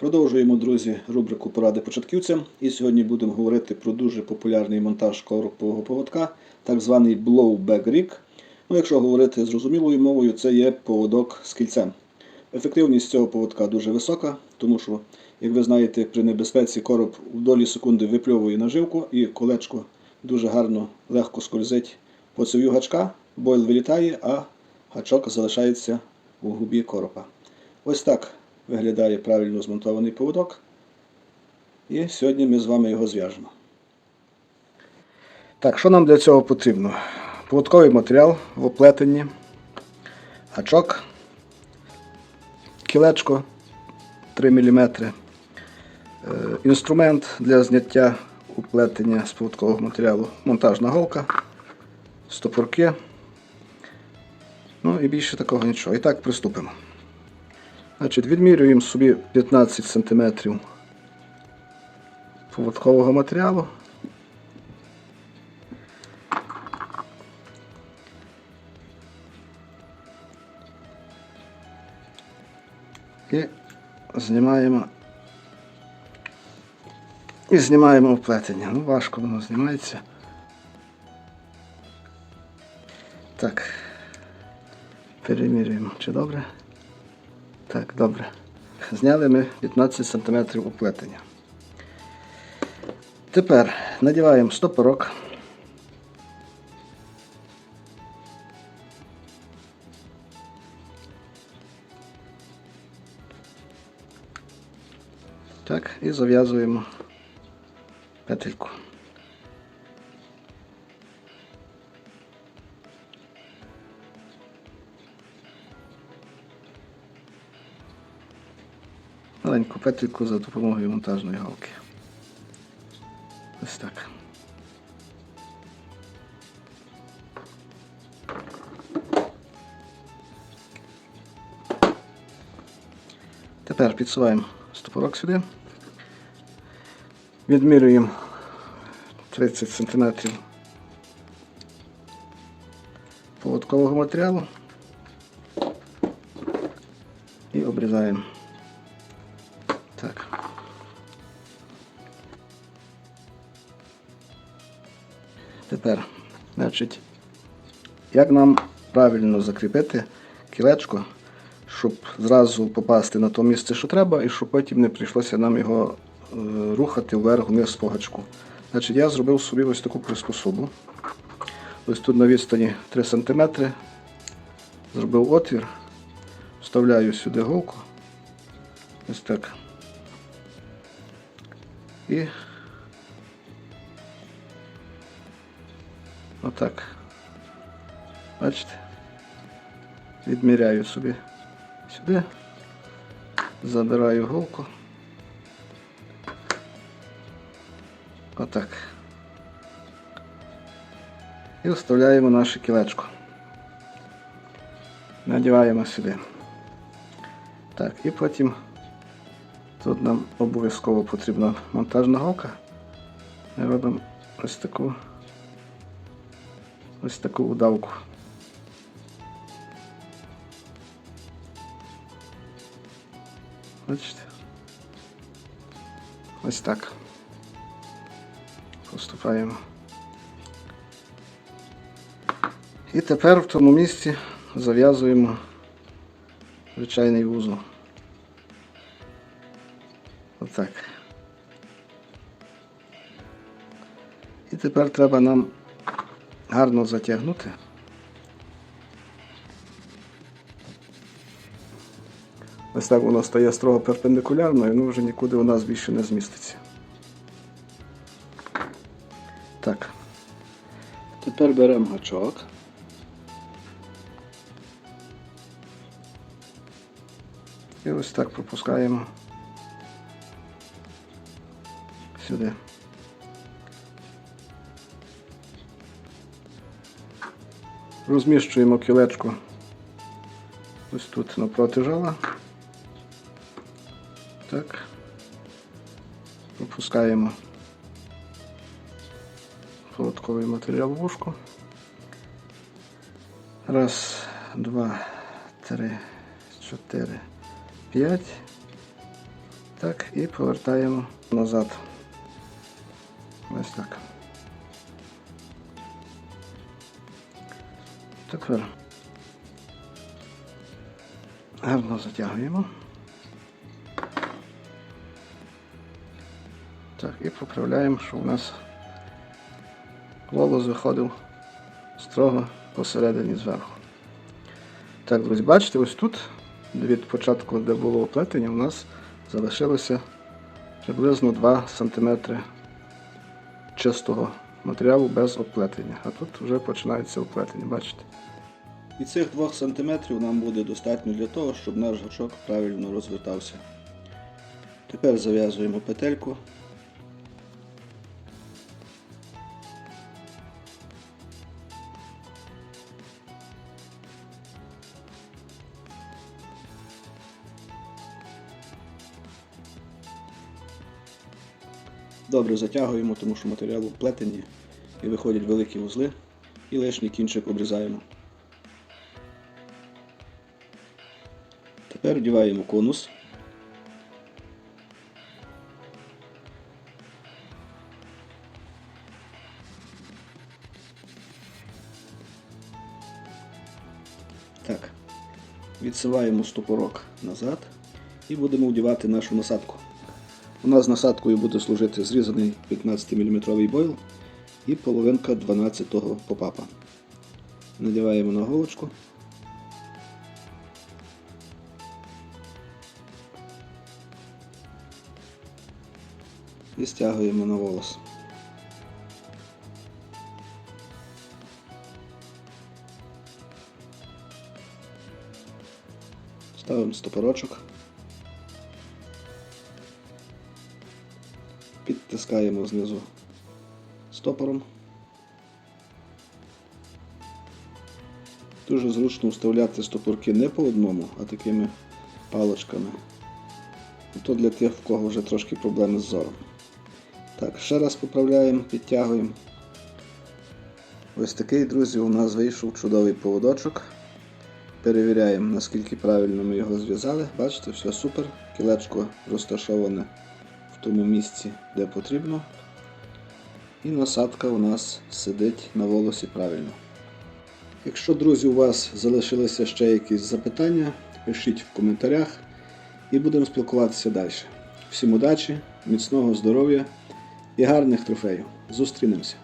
Продовжуємо, друзі, рубрику Поради початківцям. І сьогодні будемо говорити про дуже популярний монтаж коропового поводка, так званий blowback rig. Ну, якщо говорити зрозумілою мовою, це є поводок з кільцем. Ефективність цього поводка дуже висока, тому що, як ви знаєте, при небезпеці короб в долі секунди випльовує наживку і колечко дуже гарно, легко скользить по цев'ю гачка, бойл вилітає, а гачок залишається у губі коропа. Ось так виглядає правильно змонтований поводок. І сьогодні ми з вами його зв'яжемо. Так, що нам для цього потрібно? Поводковий матеріал в оплетенні, гачок, кілечко 3 мм, інструмент для зняття уплетення з поводкового матеріалу, монтажна голка, стопорки. Ну і більше такого нічого. І так приступимо. Значить, відмірюємо собі 15 см поводкового матеріалу. І знімаємо і знімаємо оплетення. Ну, важко воно знімається. Так. Перемірюємо, чи добре? Так, добре. Зняли ми 15 см уплетення. Тепер надіваємо стопорок. Так, і зав'язуємо петельку. Маленьку петельку за допомогою монтажної галки. Ось так. Тепер підсуваємо стопорок сюди. Відмірюємо 30 см поводкового матеріалу Тепер, значить, як нам правильно закріпити кілечко, щоб зразу попасти на те місце, що треба, і щоб потім не прийшлося нам його е, рухати вверх вниз по. Значить, я зробив собі ось таку приспособу. Ось тут на відстані 3 см. Зробив отвір, вставляю сюди голку. Ось так. І отак. Бачите? Відміряю собі сюди, забираю голку. Отак. І вставляємо наше кілечко. Надіваємо сюди. Так, і потім Тут нам обов'язково потрібна монтажна галка. Ми робимо ось таку ось таку удавку. Бачите? Ось так. Поступаємо. І тепер в тому місці зав'язуємо звичайний вузол. Отак. І тепер треба нам гарно затягнути. Ось так воно стає строго перпендикулярно і воно вже нікуди у нас більше не зміститься. Так. Тепер беремо гачок. І ось так пропускаємо сюди. Розміщуємо кілечко ось тут напроти жала. Так. Пропускаємо холодковий матеріал в вушку. Раз, два, три, чотири, п'ять. Так, і повертаємо назад. Ось так. Тепер гарно затягуємо. Так, і поправляємо, щоб у нас волос виходив строго посередині зверху. Так, друзі, бачите, ось тут від початку, де було оплетення, у нас залишилося приблизно 2 см чистого матеріалу без оплетення. А тут вже починається оплетення, бачите? І цих 2 см нам буде достатньо для того, щоб наш гачок правильно розвертався. Тепер зав'язуємо петельку. Добре затягуємо, тому що матеріал вплетені і виходять великі вузли. І лишній кінчик обрізаємо. Тепер вдіваємо конус. Так, відсуваємо стопорок назад і будемо вдівати нашу насадку. У нас насадкою буде служити зрізаний 15-мм бойл і половинка 12-го попапа. Надіваємо на голочку. І стягуємо на волос. Ставимо стопорочок. Підтискаємо знизу стопором. Дуже зручно вставляти стопорки не по одному, а такими палочками. То для тих, в кого вже трошки проблеми з зором. Так, ще раз поправляємо, підтягуємо. Ось такий, друзі, у нас вийшов чудовий поводочок. Перевіряємо, наскільки правильно ми його зв'язали. Бачите, все супер. Кілечко розташоване тому місці, де потрібно. І насадка у нас сидить на волосі правильно. Якщо, друзі, у вас залишилися ще якісь запитання, пишіть в коментарях і будемо спілкуватися далі. Всім удачі, міцного здоров'я і гарних трофеїв. Зустрінемося!